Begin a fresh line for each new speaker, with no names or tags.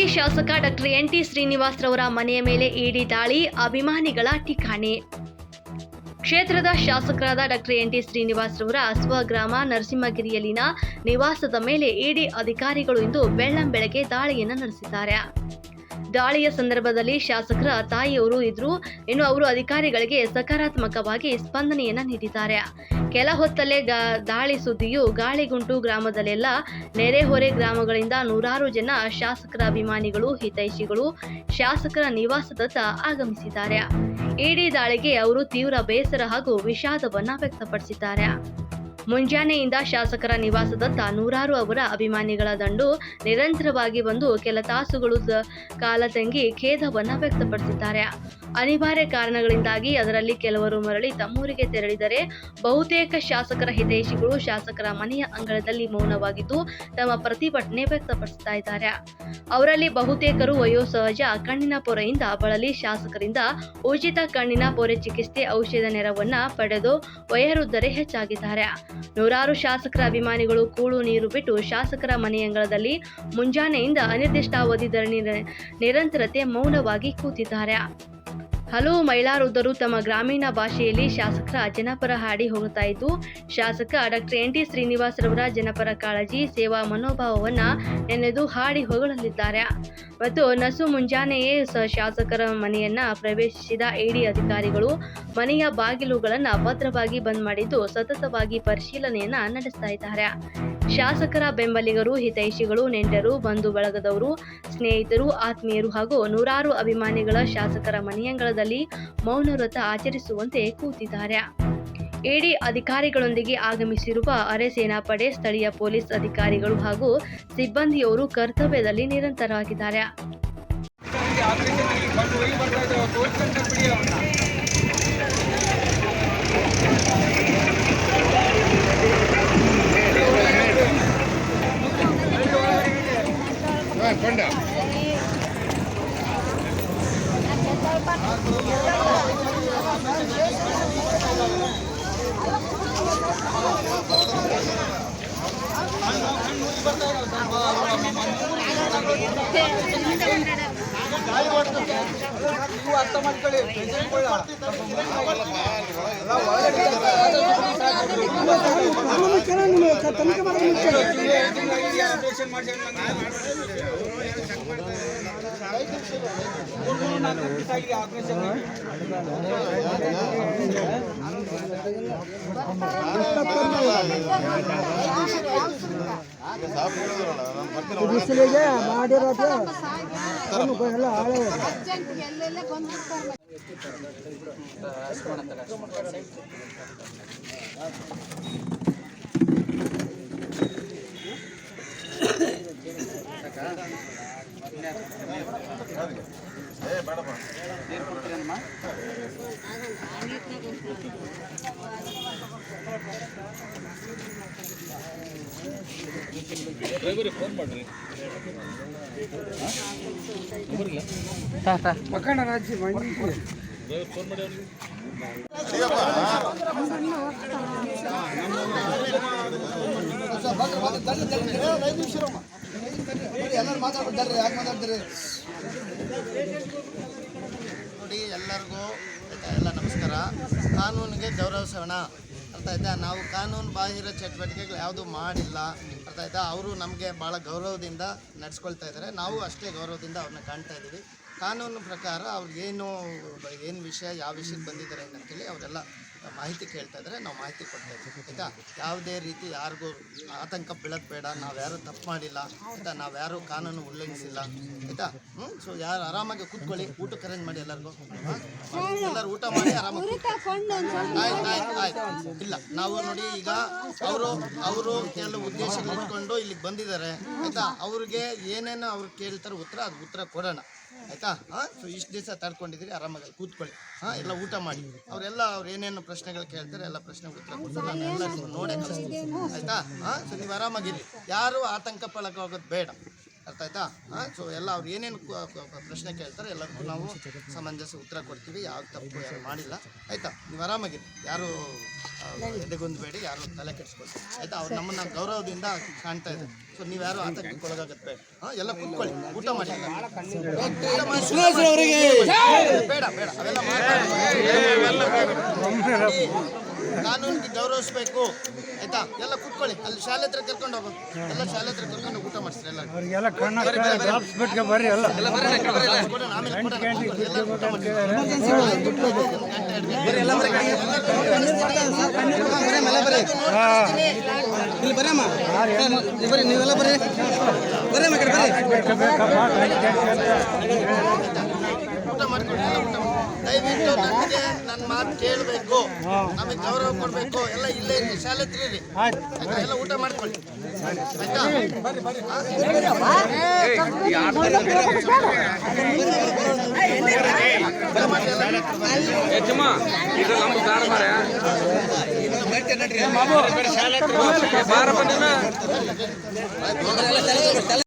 ಕೂಡ್ಲಿಗಿ ಶಾಸಕ doctor N T Srinivas ರವರ ಮನೆಯ ಮೇಲೆ ಇಡಿ ದಾಳಿ, ಅಭಿಮಾನಿಗಳ ಠಿಕಾಣೆ. ಕ್ಷೇತ್ರದ ಶಾಸಕರಾದ ಡಾಕ್ಟರ್ ಎನ್ ಟಿ ಶ್ರೀನಿವಾಸ್ ರವರ ಸ್ವಗ್ರಾಮ ನರಸಿಂಹಗಿರಿಯಲ್ಲಿನ ನಿವಾಸದ ಮೇಲೆ ಇಡಿ ಅಧಿಕಾರಿಗಳು ಇಂದು ಬೆಳ್ಳಂಬೆಳಗ್ಗೆ ದಾಳಿಯನ್ನು ನಡೆಸಿದ್ದಾರೆ. ದಾಳಿಯ ಸಂದರ್ಭದಲ್ಲಿ ಶಾಸಕರ ತಾಯಿಯವರು ಇದ್ರು. ಇನ್ನು ಅವರು ಅಧಿಕಾರಿಗಳಿಗೆ ಸಕಾರಾತ್ಮಕವಾಗಿ ಸ್ಪಂದನೆಯನ್ನ ನೀಡಿದ್ದಾರೆ. ಕೆಲ ಹೊತ್ತಲ್ಲೇ ದಾಳಿ ಸುದ್ದಿಯು ಗಾಳಿಗುಂಟು ಗ್ರಾಮದಲ್ಲೆಲ್ಲ ನೆರೆಹೊರೆ ಗ್ರಾಮಗಳಿಂದ ನೂರಾರು ಜನ ಶಾಸಕರ ಅಭಿಮಾನಿಗಳು, ಹಿತೈಷಿಗಳು, ಶಾಸಕರ ನಿವಾಸದತ್ತ ಆಗಮಿಸಿದ್ದಾರೆ. ಇಡೀ ದಾಳಿಗೆ ಅವರು ತೀವ್ರ ಬೇಸರ ಹಾಗೂ ವಿಷಾದವನ್ನ ವ್ಯಕ್ತಪಡಿಸಿದ್ದಾರೆ. ಮುಂಜಾನೆಯಿಂದ ಶಾಸಕರ ನಿವಾಸದತ್ತ ನೂರಾರು ಅವರ ಅಭಿಮಾನಿಗಳ ದಂಡು ನಿರಂತರವಾಗಿ ಬಂದು ಕೆಲ ತಾಸುಗಳು ಕಾಲ ತಂಗಿ ಖೇದವನ್ನ ವ್ಯಕ್ತಪಡಿಸಿದ್ದಾರೆ. ಅನಿವಾರ್ಯ ಕಾರಣಗಳಿಂದಾಗಿ ಅದರಲ್ಲಿ ಕೆಲವರು ಮರಳಿ ತಮ್ಮೂರಿಗೆ ತೆರಳಿದರೆ ಬಹುತೇಕ ಶಾಸಕರ ಹಿತೈಷಿಗಳು ಶಾಸಕರ ಮನೆಯ ಅಂಗಳದಲ್ಲಿ ಮೌನವಾಗಿದ್ದು ತಮ್ಮ ಪ್ರತಿಭಟನೆ ವ್ಯಕ್ತಪಡಿಸ್ತಾ ಇದ್ದಾರೆ. ಅವರಲ್ಲಿ ಬಹುತೇಕರು ವಯೋಸಹಜ ಕಣ್ಣಿನ ಪೊರೆಯಿಂದ ಬಳಲಿ ಶಾಸಕರಿಂದ ಉಚಿತ ಕಣ್ಣಿನ ಪೊರೆ ಚಿಕಿತ್ಸೆ ಔಷಧ ನೆರವನ್ನ ಪಡೆದು ವಯೋವೃದ್ಧರೇ ಹೆಚ್ಚಾಗಿದ್ದಾರೆ. ನೂರಾರು ಶಾಸಕರ ಅಭಿಮಾನಿಗಳು ಕೂಳು ನೀರು ಬಿಟ್ಟು ಶಾಸಕರ ಮನೆಯಂಗಳದಲ್ಲಿ ಮುಂಜಾನೆಯಿಂದ ಅನಿರ್ದಿಷ್ಟಾವಧಿ ಧರಣಿ ನಿರಂತರತೆ ಮೌನವಾಗಿ ಕೂತಿದ್ದಾರೆ. ಹಲವು ಮಹಿಳಾ ವೃದ್ಧರು ತಮ್ಮ ಗ್ರಾಮೀಣ ಭಾಷೆಯಲ್ಲಿ ಶಾಸಕರ ಜನಪರ ಹಾಡಿ ಹೋಗುತ್ತಾ ಇದ್ದು, ಶಾಸಕ ಡಾಕ್ಟರ್ ಎನ್ ಟಿ ಶ್ರೀನಿವಾಸರವರ ಜನಪರ ಕಾಳಜಿ, ಸೇವಾ ಮನೋಭಾವವನ್ನು ನೆನೆದು ಹಾಡಿ ಹೊಗಳಲಿದ್ದಾರೆ. ಮತ್ತು ನಸು ಮುಂಜಾನೆಯೇ ಶಾಸಕರ ಮನೆಯನ್ನ ಪ್ರವೇಶಿಸಿದ ಇಡಿ ಅಧಿಕಾರಿಗಳು ಮನೆಯ ಬಾಗಿಲುಗಳನ್ನು ಭದ್ರವಾಗಿ ಬಂದ್ ಮಾಡಿದ್ದು, ಸತತವಾಗಿ ಪರಿಶೀಲನೆಯನ್ನ ನಡೆಸ್ತಾ ಇದ್ದಾರೆ. ಶಾಸಕರ ಬೆಂಬಲಿಗರು, ಹಿತೈಷಿಗಳು, ನೆಂಟರು, ಬಂಧು ಬಳಗದವರು, ಸ್ನೇಹಿತರು, ಆತ್ಮೀಯರು ಹಾಗೂ ನೂರಾರು ಅಭಿಮಾನಿಗಳ ಶಾಸಕರ ಮನೆಯಂಗಳದಲ್ಲಿ ಮೌನವ್ರತ ಆಚರಿಸುವಂತೆ ಕೂತಿದ್ದಾರೆ. ಇಡಿ ಅಧಿಕಾರಿಗಳೊಂದಿಗೆ ಆಗಮಿಸಿರುವ ಅರೆ ಸೇನಾಪಡೆ, ಸ್ಥಳೀಯ ಪೊಲೀಸ್ ಅಧಿಕಾರಿಗಳು ಹಾಗೂ ಸಿಬ್ಬಂದಿಯವರು ಕರ್ತವ್ಯದಲ್ಲಿ ನಿರಂತರವಾಗಿದ್ದಾರೆ
ನೀವು ಅರ್ಥ ಮಾಡ್ಕೊಳ್ಳಿ ಪೇಷಂಟ್ಗಳ
ಬಿಸಿಲಿಗೆ ಮಾಡಿರೋದು ಎಲ್ಲ ಹಾಳೆ
ಎಲ್ಲೆಲ್ಲ ಬಂದ್ಬಿಡ್ತಾರೆ
ಮಕ್ಕಳ ರಾಜ್ಯ ಮಂಡಿ
ಮಾತಾಡ್ತಾರೆ, ಯಾಕೆ ಮಾತಾಡ್ತೀರಿ?
ನೋಡಿ, ಎಲ್ಲರಿಗೂ ಎಲ್ಲ ನಮಸ್ಕಾರ. ಕಾನೂನಿಗೆ ಗೌರವ ಗೌರವಿಸೋಣ ಅರ್ಥ ಆಯ್ತಾ? ನಾವು ಕಾನೂನು ಬಾಹಿರ ಚಟುವಟಿಕೆಗಳು ಯಾವುದೂ ಮಾಡಿಲ್ಲ. ಅರ್ಥ ಆಯ್ತಾ? ಅವರು ನಮಗೆ ಭಾಳ ಗೌರವದಿಂದ ನಡೆಸ್ಕೊಳ್ತಾ ಇದ್ದಾರೆ. ನಾವು ಅಷ್ಟೇ ಗೌರವದಿಂದ ಅವ್ರನ್ನ ಕಾಣ್ತಾ ಇದ್ದೀವಿ. ಕಾನೂನು ಪ್ರಕಾರ ಅವ್ರಿಗೇನು ಏನು ವಿಷಯ, ಯಾವ ವಿಷಯಕ್ಕೆ ಬಂದಿದ್ದಾರೆ ಅಂತೇಳಿ ಅವರೆಲ್ಲ ಮಾಹಿತಿ ಕೇಳ್ತಾ ಇದ್ರೆ ನಾವು ಮಾಹಿತಿ ಕೊಡ್ತೇವೆ ಆಯ್ತಾ? ಯಾವುದೇ ರೀತಿ ಯಾರಿಗೂ ಆತಂಕ ಬೀಳೋದು ಬೇಡ ನಾವ್ಯಾರು ತಪ್ಪು ಮಾಡಿಲ್ಲ ಆಯಿತಾ? ನಾವ್ಯಾರು ಕಾನೂನು ಉಲ್ಲಂಘಿಸಿಲ್ಲ ಆಯ್ತಾ? ಹ್ಮ್ ಸೊ ಯಾರು ಆರಾಮಾಗಿ ಕೂತ್ಕೊಳ್ಳಿ ಊಟಕ್ಕೆ ಅರೇಂಜ್ ಮಾಡಿ ಎಲ್ಲರಿಗೂ. ಎಲ್ಲರೂ ಊಟ ಮಾಡಿ ಆರಾಮಾಗಿ ಆಯ್ತು ಆಯ್ತು ಆಯ್ತು. ಇಲ್ಲ ನಾವು ನೋಡಿ ಈಗ ಅವರು ಅವರು ಕೆಲವು ಉದ್ದೇಶಗಳು ಇಟ್ಕೊಂಡು ಇಲ್ಲಿಗೆ ಬಂದಿದ್ದಾರೆ ಆಯ್ತಾ? ಅವ್ರಿಗೆ ಏನೇನು ಅವ್ರು ಕೇಳ್ತಾರೆ ಉತ್ತರ ಅದು ಉತ್ತರ ಕೊಡೋಣ ಆಯ್ತಾ? ಹಾ ಸೊ ಇಷ್ಟು ದಿವಸ ತಡ್ಕೊಂಡಿದ್ರಿ ಆರಾಮಾಗಿ ಕೂತ್ಕೊಳ್ಳಿ. ಹಾ ಎಲ್ಲ ಊಟ ಮಾಡಿ. ಅವರೆಲ್ಲ ಅವ್ರು ಏನೇನು ಪ್ರಶ್ನೆಗಳು ಕೇಳ್ತಾರೆ ಎಲ್ಲ ಪ್ರಶ್ನೆಗೆ ಉತ್ತರ ಕೊಡ್ತಾರೆ. ನಾನು ಎಲ್ಲರಿಗೂ ನೋಡೇ ಕಳಿಸ್ತೀನಿ ಆಯ್ತಾ? ಹಾಂ ಸೊ ನೀವು ಆರಾಮಾಗಿರಿ. ಯಾರು ಆತಂಕ ಪಳಕವಾಗೋದು ಬೇಡ. ಅರ್ಥ ಆಯ್ತಾ ಸೊ ಎಲ್ಲ ಅವ್ರು ಏನೇನು ಪ್ರಶ್ನೆ ಕೇಳ್ತಾರೆ ಎಲ್ಲರಿಗೂ ನಾವು ಸಮಂಜಸ ಉತ್ತರ ಕೊಡ್ತೀವಿ ಯಾವ ತಪ್ಪು ಯಾರು ಮಾಡಿಲ್ಲ ಆಯ್ತಾ ನೀವು ಆರಾಮಾಗಿರಿ ಯಾರು ಎದೆಗೊಂದ್ಬೇಡಿ ಯಾರು ತಲೆ ಕೆಡಿಸ್ಕೊಳ್ಳಿ ಆಯ್ತಾ ಅವ್ರು ನಮ್ಮನ್ನ ಗೌರವದಿಂದ ಕಾಣ್ತಾ ಇದೆ ಸೊ ನೀವು ಯಾರು ಆತಂಕಕ್ಕೊಳಗಾಗತ್ತೆ ಬೇಡ ಹಾಂ ಎಲ್ಲ ಕುತ್ಕೊಳ್ಳಿ ಊಟ ಮಾಡಿ ಬೇಡ ಬೇಡ ಅವೆಲ್ಲ ಕಾನೂನಿಗೆ ಗೌರವಿಸ್ಬೇಕು ಆಯ್ತಾ? ಎಲ್ಲ ಕುತ್ಕೊಳ್ಳಿ. ಅಲ್ಲಿ ಶಾಲೆ ಹತ್ರ ಕರ್ಕೊಂಡು ಹೋಗು. ಎಲ್ಲ ಶಾಲೆ ಹತ್ರ ಕರ್ಕೊಂಡು ಊಟ ಮಾಡಿಸ್ರಿ ಎಲ್ಲ
ಅವ್ರಿಗೆಲ್ಲ ಕಣ್ಣ ಬಿಟ್ಗೆ ಬರ್ರಿ ಎಲ್ಲ.
ಇಲ್ಲಿ ಬರಮ್ಮ ಬರ್ರಿ ನೀವೆಲ್ಲ ಬರ್ರಿ
ಊಟ ಮಾಡ್ಕೊಳ್ಳಿ. ದಯವಿಟ್ಟು ನನಗೆ ನನ್ನ ಮಾತು ಕೇಳಬೇಕು ನಮಗೆ ಗೌರವ ಕೊಡಬೇಕು ಎಲ್ಲ ಇಲ್ಲೇ ಇರಿ ಶಾಲೆ ಹತ್ರ ಇರಿ ಆಯ್ತಾ ಎಲ್ಲ ಊಟ ಮಾಡ್ಕೊಳ್ಳಿ ಆಯ್ತಾ
ಯಜಮ್ಮ